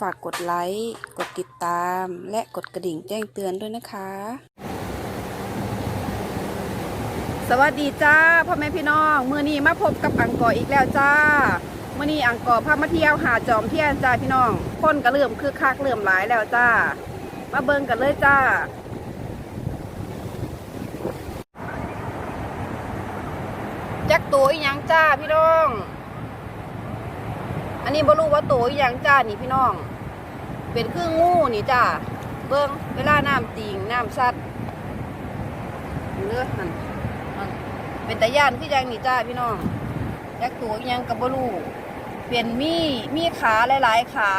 ฝากกดไลค์ กดติดตาม และกดกระดิ่งแจ้งเตือนด้วยนะคะ สวัสดีจ้าพ่อแม่พี่น้องมือนี้มาพบกับอังกอร์อีกแล้วจ้ามื่อนี้อังกอร์พามาเที่ยวหาจอมเทียนจ้าพี่น้อง คนก็เริ่มคึกคักเริ่มหลายแล้วจ้า มาเบิ่งกันเลยจ้า จักตัวอีหยังจ้าพี่น้อง อันนี้บ่รู้ว่าตัวอีหยังจ้านี่พี่น้อง เป็นเครื่องงูนี่จ้าเบิ่งเวลาน้ำติงน้ำซัดเลือนั่นนั่นเป็นตะย่านคือยังนี่จ้าพี่น้องจักตัวยังกับบ่รู้เป็นมีมีขาหลายๆขา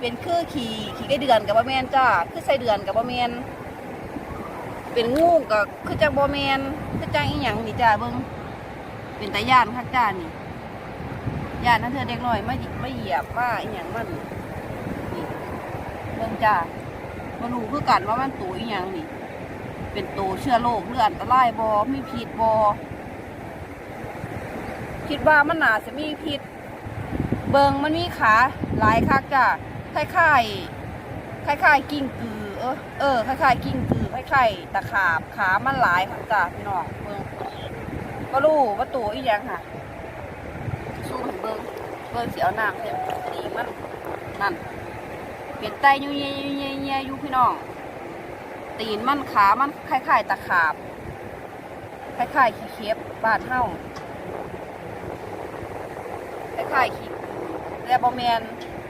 เป็นคือขี่ขี่ไก่เดือนกับบ่แม่นจ้าคือไส้เดือนกับบ่แม่นเป็นงูกับคือจังบ่แม่นคือจังอีหยังนี่จ้าเบิ่งเป็นตาย่านคักจ้านี่ ย่านนั่นเธอเด็กน้อยไมาหยิบมาเหยียบมาอีหยังมันนี่เบิ่งจ้ามารู้คือกันว่ามันตัวอีหยังนี่ เป็นตัวเชื้อโรคหรืออันตรายบอมีพิษบอคิดว่ามันน่าจะมีพิษ เบิงมันมีขาหลายคักจ้าคล้ายๆคล้ายๆกิ้งกือ เออเออคล้ายๆกิ้งกือคล้ายๆตะขาบขามันหลายคักจ้าพี่น้องเบิงก็รู้ว่าตัวอีหยังค่ะ เบิ้งสีเอาน้ำเต็มตีมันนั่นเป็นไตยุ่ยเยยเยยเยยยู่พี่น้อง ตีนมันขามันคล้ายๆตะขาบคล้ายๆขี้เข็บบาดเห่าคล้ายๆขี้แต่บอแมน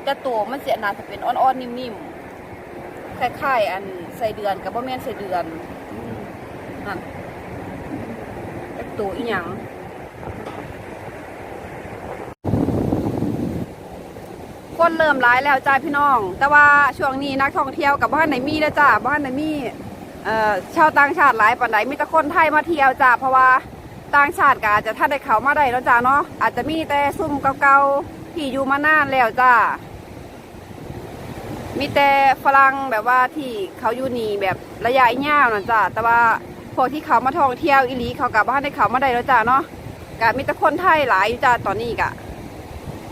แต่ตัวมันเสียนาจะเป็นอ่อนๆนิ่มๆคล้ายๆอันใส่เดือนกับบอแมนใส่เดือนนั่นตัวอีหยัง คนเริ่มร้ายแล้วจ้าพี่น้อง แต่ว่าช่วงนี้นักท่องเที่ยวกับบ้านไหนมีแล้วจ้าบ้านไหนมีชาวต่างชาติหลายปันไหนมีแต่คนไทยมาเที่ยวจ้าเพราะว่าต่างชาติก็อาจจะท่านได้เขามาได้แล้วจ้าเนาะอาจจะมีแต่ซุ่มเก่าๆที่อยู่มานานแล้วจ้ามีแต่ฝรั่งแบบว่าที่เขาอยู่นี่แบบระยะยาวนะจ้าแต่ว่าพวกที่เขามาท่องเที่ยวอีหลีเขากลับบ้านได้เขามาได้แล้วจ้าเนาะกะมีแต่คนไทยหลายจ้าตอนนี้กะ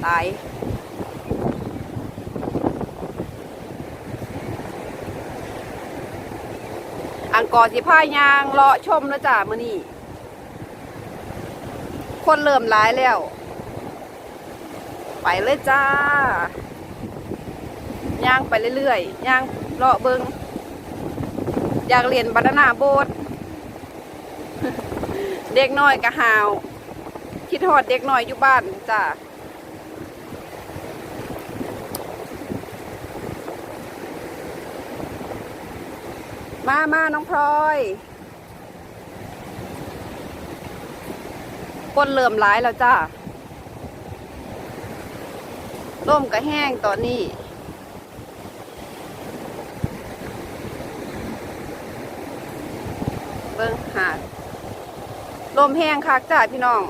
หลาย อังกอร์สิพายางเลาะชมแล้วจ้ามื้อนี้คนเริ่มหลายแล้ว ไปเลยจ้าย่างไปเรื่อยๆย่างเลาะเบิงอยากเรียนบานานาโบสเด็กน้อยกะหาว คิดฮอดเด็กน้อยอยู่บ้านจ้า มามาน้องพลอยก้นเริ่มร้ายแล้วจ้าร่มก็แห้งตอนนี้ เบิ้งหาดลมแห้งคักจ้าพี่น้อง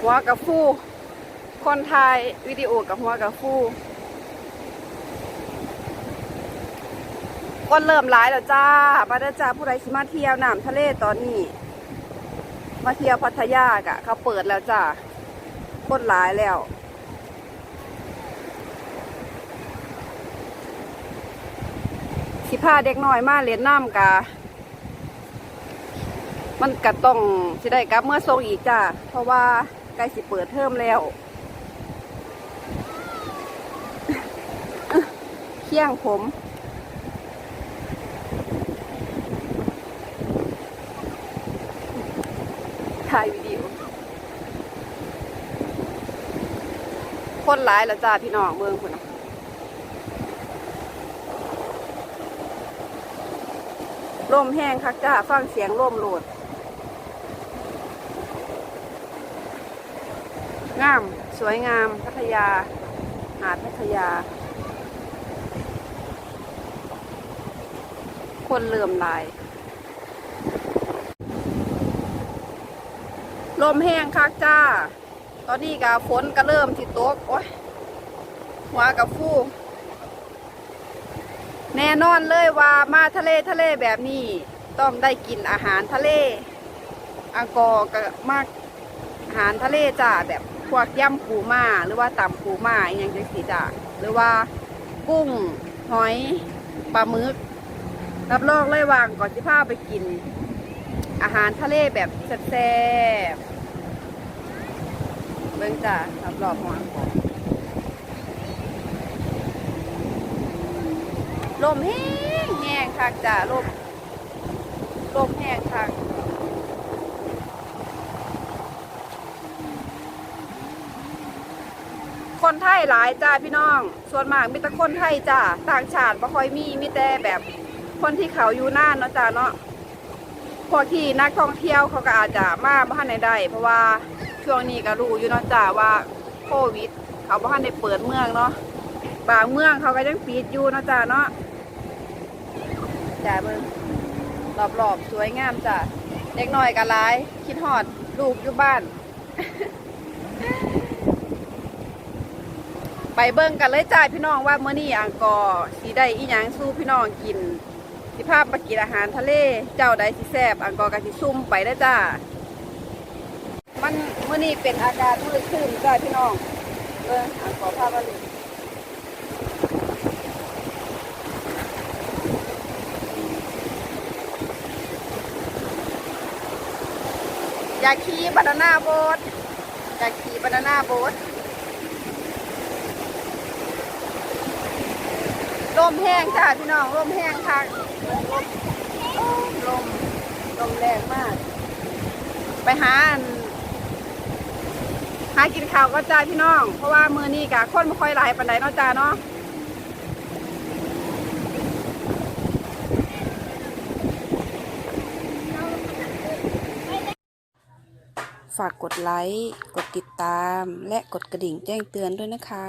หัวกับฟูคนไทยวิดีโอกับหัวกับฟูคนเริ่มร้ายแล้วจ้ามาเด้จ้าผู้ใดสิมาเที่ยวน้ำทะเลตอนนี้ มาเที่ยวพัทยากะเขาเปิดแล้วจ้าคนหลายแล้วสิพาเด็กน้อยมาเล่นน้ำกะมันกะต้องสิได้กลับเมื่อทรงอีกจ้าเพราะว่า ใกล้สิเปิดเทอมแล้วเคี่ยงผมถ่ายวิดีโอคนหลายแล้วจ้าพี่น้องเมืองคุณนะลมแห้งคักจ้าฟังเสียงลมโหลด งาม สวยงาม พัทยา หาดพัทยา คนเลื่อมลาย ลมแห้งคักจ้า ตอนนี้กับฝนก็เริ่มที่ตก โอ้ยหัวกับฟูแน่นอนเลยว่ามาทะเลทะเลแบบนี้ ต้องได้กินอาหารทะเลอังกอร์ก็มากอาหารทะเลจ้าแบบ พวกย่ำปูม่าหรือว่าตำปูม่าอย่างจังสีจ้าหรือว่ากุ้งหอยปลาหมึกรับรองเลยวางก่อนที่พาไปกิน อาหารทะเลแบบแซ่บๆเบิ่งจ้ารับรองหัวของลมแห้งแห้งคักจ้าลมลมแห้งคัก คนไทยหลายจ้าพี่น้อง ส่วนมากมีแต่คนไทยจ้าต่างชาติบ่ค่อยมีมีแต่แบบคนที่เขาอยู่น่านเนาะจ้าเนาะพวกที่นักท่องเที่ยวเขาก็อาจจะมาบ้านในได้เพราะว่าช่วงนี้ก็รู้อยู่เนาะจ้าว่าโควิด เขาบ้านในเปิดเมืองเนาะบางเมืองเขาก็ยังปิดอยู่เนาะจ้าเนาะจ้าเบิ่งรอบๆสวยงามจ้าเด็กน้อยก็หลาย คิดฮอดลูกอยู่บ้าน ไปเบิ่งกันเลยจ้าพี่น้องว่าเมื้อนี้อังกอร์สีได้อีหยังสู้พี่น้องกิน สิภาพมากินอาหารทะเลเจ้าใดสิแซบอังกอร์ก็สิซุ่มไปได้จ้า มันเมื้อนี้เป็นอากาศมืดครึ้มจ้าพี่น้องเบิ่งอังกอร์พามาเลยอยากขี่บานาน่าโบ๊ทอยากขี่บานาน่าโบ๊ท ลมแห้งจ้าพี่น้องลมแห้งค่ะลมลมแรงมาก ไปหาหากินข้าวก็จ้าพี่น้อง เพราะว่ามือนี้กะคนไม่ค่อยหลายปันไดเนาะจ้าเนาะฝากกดไลค์ กดติดตาม และกดกระดิ่งแจ้งเตือนด้วยนะคะ